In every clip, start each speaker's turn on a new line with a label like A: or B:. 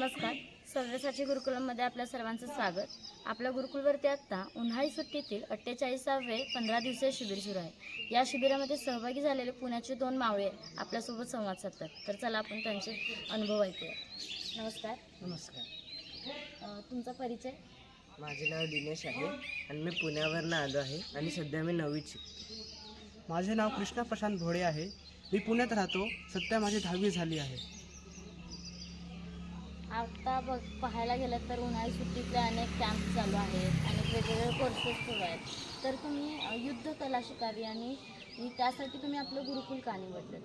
A: नमस्कार. सव्यसाची गुरुकुलममध्ये आपल्या सर्वांचं स्वागत. आपल्या गुरुकुलवरती आत्ता उन्हाळी सुट्टीतील अठ्ठेचाळीसावे पंधरा दिवसीय शिबिर सुरू आहे. या शिबिरामध्ये सहभागी झालेले पुण्याचे दोन मावळे आपल्यासोबत संवाद साधतात. तर चला आपण त्यांचे अनुभव ऐकूया. नमस्कार.
B: नमस्कार.
A: अ, तुमचा परिचय?
B: माझे नाव दिनेश आहे आणि मी पुण्यावरनं आलो आहे आणि सध्या मी नववीत शिकतो.
C: माझे नाव कृष्णा प्रशांत भोळे आहे. मी पुण्यात राहतो. सध्या माझी दहावी झाली आहे.
A: आता बघ पाहायला गेलं तर उन्हाळी सुट्टीतले अनेक कॅम्प चालू आहेत अनेक वेगवेगळे कोर्सेस सुरू आहेत. तर तुम्ही युद्धकला युद्ध कला शिकावी आणि त्यासाठी तुम्ही आपलं गुरुकुल का निवडलं?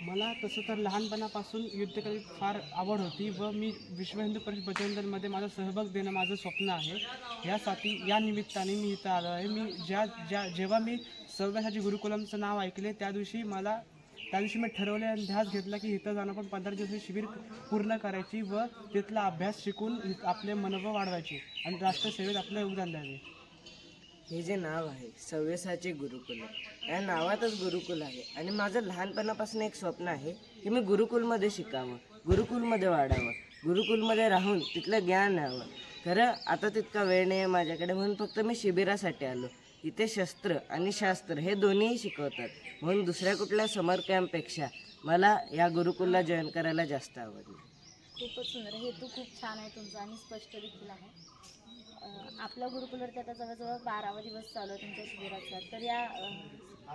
C: मला तसं तर लहानपणापासून युद्धकलेत फार आवड होती व मी विश्व हिंदू परिषद बजरंग माझा सहभाग देणं माझं स्वप्न आहे. यासाठी या निमित्ताने मी इथं आलो आहे. मी ज्या ज्या जेव्हा मी सव्यासाठी गुरुकुलमचं नाव ऐकले त्या दिवशी मला त्या दिवशी मी ठरवले आणि ध्यास घेतला की इथं जाणं पण पंधरा दिवसाची शिबिर पूर्ण करायची व तिथला अभ्यास शिकून आपले मनोबळ वाढवायचे आणि राष्ट्रसेवेत आपलं योगदान द्यावे.
B: हे जे नाव आहे सव्यसाचे गुरुकुल. या नावातच गुरुकुल आहे. आणि माझं लहानपणापासून एक स्वप्न आहे की मी गुरुकुलमध्ये शिकावं गुरुकुलमध्ये वाढावं गुरुकुलमध्ये राहून तिथलं ज्ञान न्यावं. खरं आता तितका वेळ नाही आहे माझ्याकडे म्हणून फक्त मी शिबिरासाठी आलो. इथे शस्त्र आणि शास्त्र हे दोन्हीही शिकवतात. म्हणून दुसऱ्या कुठल्या समर कॅम्पपेक्षा मला या गुरुकुलला जॉईन करायला जास्त आवडलं.
A: खूपच सुंदर. हेतू खूप छान आहे तुमचं आणि स्पष्ट देखील आहे. अ, आपल्या गुरुकुलवरती आता जवळजवळ बारावा दिवस चालू आहे तुमच्या शिबिराचा. तर या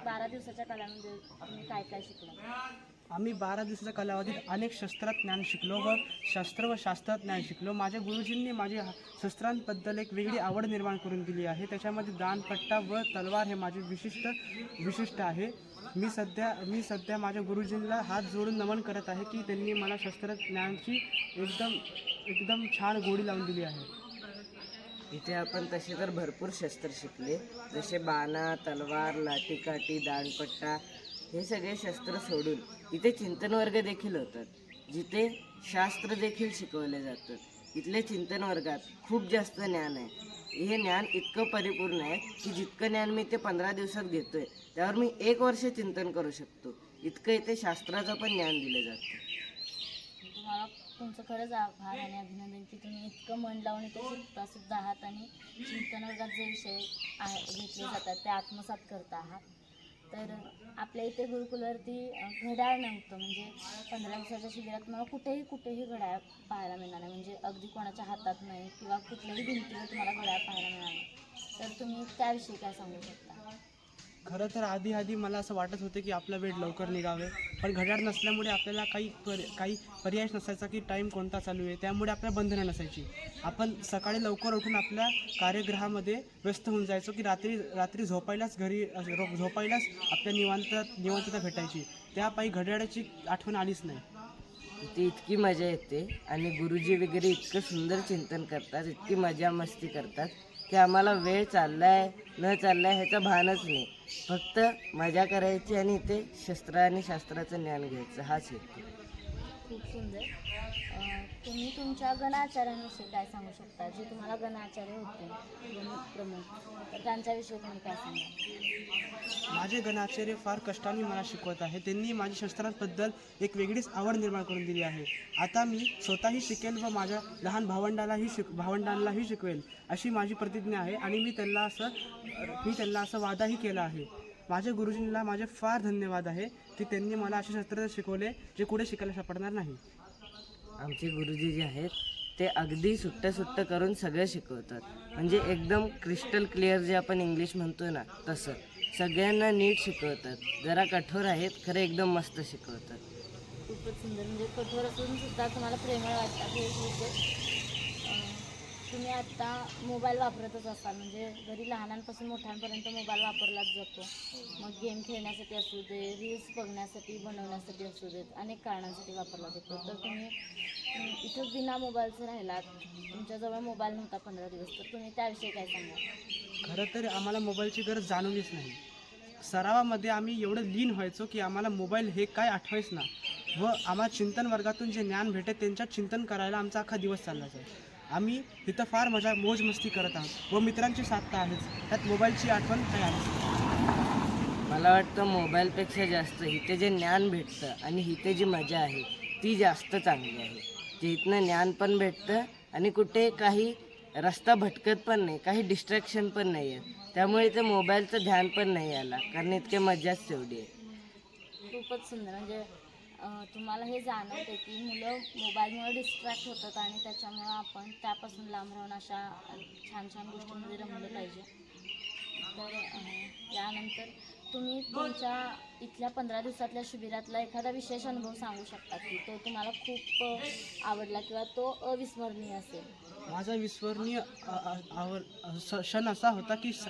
A: बारा दिवसाच्या कालामध्ये तुम्ही काय काय शिकला
C: आम्ही बारा दिवसाच्या कालावधीत अनेक शस्त्रात ज्ञान शिकलो व शास्त्र व शास्त्रात ज्ञान शिकलो. माझ्या गुरुजींनी माझी शस्त्रांबद्दल एक वेगळी आवड निर्माण करून दिली आहे. त्याच्यामध्ये दानपट्टा व तलवार हे माझे विशिष्ट विशिष्ट आहे. मी सध्या मी सध्या माझ्या गुरुजींना हात जोडून नमन करत आहे की त्यांनी मला शस्त्र ज्ञानची एकदम एकदम छान गोडी लावून दिली आहे.
B: इथे आपण तसे तर भरपूर शस्त्र शिकले. जसे बाणा तलवार लाठीकाठी दांडपट्टा हे सगळे शस्त्र सोडून इथे चिंतन वर्ग देखील होतात. जिथे शास्त्र देखील शिकवले जातात. इथल्या चिंतन वर्गात खूप जास्त ज्ञान आहे. हे ज्ञान इतकं परिपूर्ण आहे की जितकं ज्ञान मी ते पंधरा दिवसात घेतोय त्यावर मी एक वर्ष चिंतन करू शकतो. इतकं इथे शास्त्राचं पण ज्ञान दिलं जातं.
A: तुमचं खरंच आभार आणि अभिनंदन की तुम्ही इतकं मन लावून इथे शिकता सुद्धा आहात आणि चिंतन वर्गात जे विषय आहे घेतले जातात ते आत्मसात करत आहात. तर आपल्या इथे गुरुकुलवरती घड्याळ नव्हतं. म्हणजे पंधरा दिवसाच्या शिबिरात मला कुठेही कुठेही घड्याळ पाहायला मिळणार नाही. म्हणजे अगदी कोणाच्या हातात नाही किंवा कुठल्याही भिंतीवर तुम्हाला घड्याळ पाहायला मिळणार नाही. तर तुम्ही त्याविषयी काय सांगू शकता?
C: खरं तर आधी आधी मला असं वाटत होतं की आपला वेळ लवकर निघावे पण घड्याळ नसल्यामुळे आपल्याला काही पर काही पर्याय नसायचा की टाईम कोणता चालू आहे त्यामुळे आपल्या बंधनं नसायची. आपण सकाळी लवकर उठून आपल्या कार्यगृहामध्ये व्यस्त होऊन जायचो की रात्री रात्री झोपायलाच घरी झोपायलाच आपल्या निवांत निवांतता भेटायची. त्यापायी घड्याळाची आठवण आलीच नाही.
B: ती इतकी मजा येते आणि गुरुजी वगैरे इतकं सुंदर चिंतन करतात इतकी मजा मस्ती करतात की आम्हाला वेळ चाललाय न चाललाय ह्याचं भानच नाही. फक्त मजा करायची आणि ते शस्त्र आणि शास्त्राचं ज्ञान घ्यायचं. हाच हेतू.
A: खूप सुंदर. तुम्ही तुमच्या गणाचार्यांविषयी काय सांगू शकता? जे तुम्हाला गणाचार्य होते प्रमुख तर त्यांच्याविषयी तुम्ही काय सांगा
C: माझे गणाचार्य फार कष्टाने मला शिकवत आहे. त्यांनी माझी शस्त्रांबद्दल एक वेगळीच आवड निर्माण करून दिली आहे. आता मी स्वतःही शिकेल व माझ्या लहान भावंडालाही शिक भावंडांनाही शिकवेल अशी माझी प्रतिज्ञा आहे आणि मी त्यांना असं मी त्यांना असं वादाही केला आहे. माझ्या गुरुजींना माझे फार धन्यवाद आहे की त्यांनी मला असे शस्त्र शिकवले जे कुठे शिकायला सापडणार नाही.
B: आमचे गुरुजी जे आहेत ते अगदी सुट्ट सुट्ट करून सगळं शिकवतात. म्हणजे एकदम क्रिस्टल क्लिअर जे आपण इंग्लिश म्हणतो ना तसं. सगळ्यांना नीट शिकवतात. जरा कठोर आहेत खरं एकदम मस्त शिकवतात.
A: खूपच सुंदर. म्हणजे कठोर असून सुद्धा तुम्हाला प्रेमळ वाटतात हे तुम्ही आत्ता मोबाईल वापरतच असाल. म्हणजे घरी लहानांपासून मोठ्यांपर्यंत मोबाईल वापरलाच जातो. मग गेम खेळण्यासाठी असू दे रील्स बघण्यासाठी बनवण्यासाठी असू देत अनेक कारणांसाठी वापरला जातो. तर तुम्ही इथं बिना मोबाईलचं राहिलात तुमच्याजवळ मोबाईल नव्हता पंधरा दिवस तर तुम्ही त्याविषयी काय सांगा
C: खरं तर आम्हाला मोबाईलची गरज जाणवलीच नाही. सरावामध्ये आम्ही एवढं लीन व्हायचो की आम्हाला मोबाईल हे काय आठवायच ना? व आम्हाला चिंतन वर्गातून जे ज्ञान भेटेल त्यांच्यात चिंतन करायला आमचा अख्खा दिवस चालला जाईल. आम्ही तिथं फार मजा मोज मस्ती करत आहोत. व मित्रांची साथ तर आहेच. त्यात मोबाईलची आठवण काही आलीच नाही.
B: मला वाटतं मोबाईलपेक्षा जास्त इथे जे ज्ञान भेटतं आणि इथे जी मजा आहे ती जास्त चांगली आहे. की इथनं ज्ञान पण भेटतं आणि कुठे काही रस्ता भटकत पण नाही काही डिस्ट्रॅक्शन पण नाही आहे त्यामुळे इथे मोबाईलचं ध्यान पण नाही आला कारण इतके मजाच तेवढी आहे.
A: खूपच सुंदर. म्हणजे तुम्हाला हे जाणवते की मुलं मोबाईलमुळे डिस्ट्रॅक्ट होतात आणि त्याच्यामुळं आपण त्यापासून लांब राहून अशा छान छान गोष्टींमध्ये रमलं पाहिजे. तर त्यानंतर तुम्ही तुमच्या इथल्या पंधरा दिवसातल्या शिबिरातला एखादा विशेष अनुभव सांगू शकता की तो तुम्हाला खूप आवडला किंवा तो अविस्मरणीय असेल?
C: माझा विस्मरणीय अ- क्षण असा होता की स-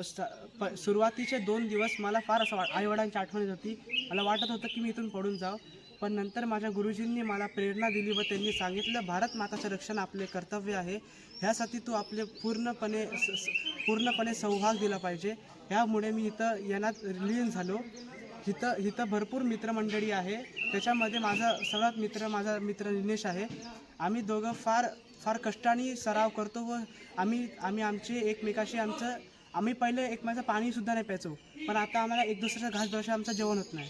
C: प- स- प- सुरुवातीचे दोन दिवस मला फार असं वा आईवडिलांची आठवण येत होती. मला वाटत होतं की मी इथून पडून जाव पण नंतर माझ्या गुरुजींनी मला प्रेरणा दिली व त्यांनी सांगितलं भारत माताचं रक्षण आपले कर्तव्य आहे. ह्यासाठी तू आपले पूर्णपणे स- पूर्णपणे सहभाग दिला पाहिजे. ह्यामुळे मी इथं येण्यात लीन झालो. इथं इथं भरपूर मित्रमंडळी आहे. त्याच्यामध्ये माझा सर्वात मित्र माझा मित्र निनेश आहे. आम्ही दोघं फार फार कष्टाने सराव करतो व आम्ही आम्ही आमचे एकमेकाशी आमचं आम्ही पहिले एकमेकाचं पाणीसुद्धा नाही प्यायचो. पण आता आम्हाला एक दुसऱ्याचा घास बसल्याशिवाय आमचं जेवण होत नाही.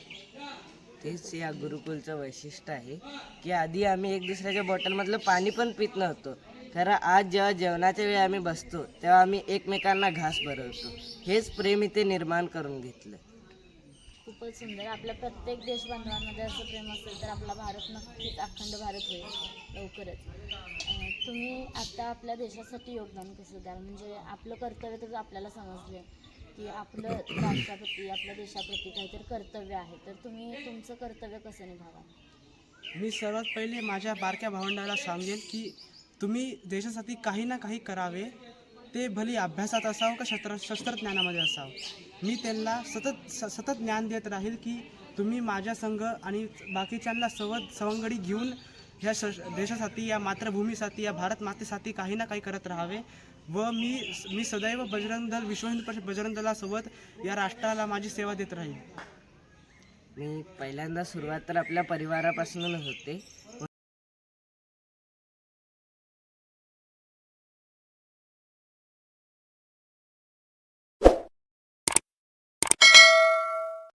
B: तेच या गुरुकुलचं वैशिष्ट्य आहे की आधी आम्ही एक दुसऱ्याच्या बॉटलमधलं पाणी पण पित नव्हतो. खरं आज जेव्हा जेवणाच्या वेळी आम्ही बसतो तेव्हा आम्ही एकमेकांना घास भरवतो. हेच प्रेम इथे निर्माण करून घेतलं.
A: खूपच सुंदर. आपल्या प्रत्येक देशबांधवांमध्ये असं प्रेम असेल तर आपला भारत नक्कीच अखंड भारत होईल लवकरच. तुम्ही आता आपल्या देशासाठी योगदान कसं द्याल? म्हणजे आपलं कर्तव्य तर आपल्याला समजलं की आपलं राष्ट्राप्रती आपल्या देशाप्रती काहीतरी कर्तव्य आहे. तर तुम्ही तुमचं कर्तव्य कसं निभावा
C: मी सर्वात पहिले माझ्या बारक्या भावंडाला सांगेल की तुम्ही देशासाठी काही ना काही करावे ते भली अभ्यासात असावं का शस्त्र शस्त्रज्ञानामध्ये असावं? मी त्यांना सतत स सतत ज्ञान देत राहील की तुम्ही माझ्या संघ आणि बाकीच्यांना सवत सवंगडी घेऊन ह्या श देशासाठी या मातृभूमीसाठी या भारत मातेसाठी काही ना काही करत राहावे. व मी मी सदैव बजरंग दल विश्व हिंदू परिषद बजरंग दलासोबत या राष्ट्राला माझी सेवा देत राहील.
B: मी पहिल्यांदा सुरुवात तर आपल्या परिवारापासूनच होते.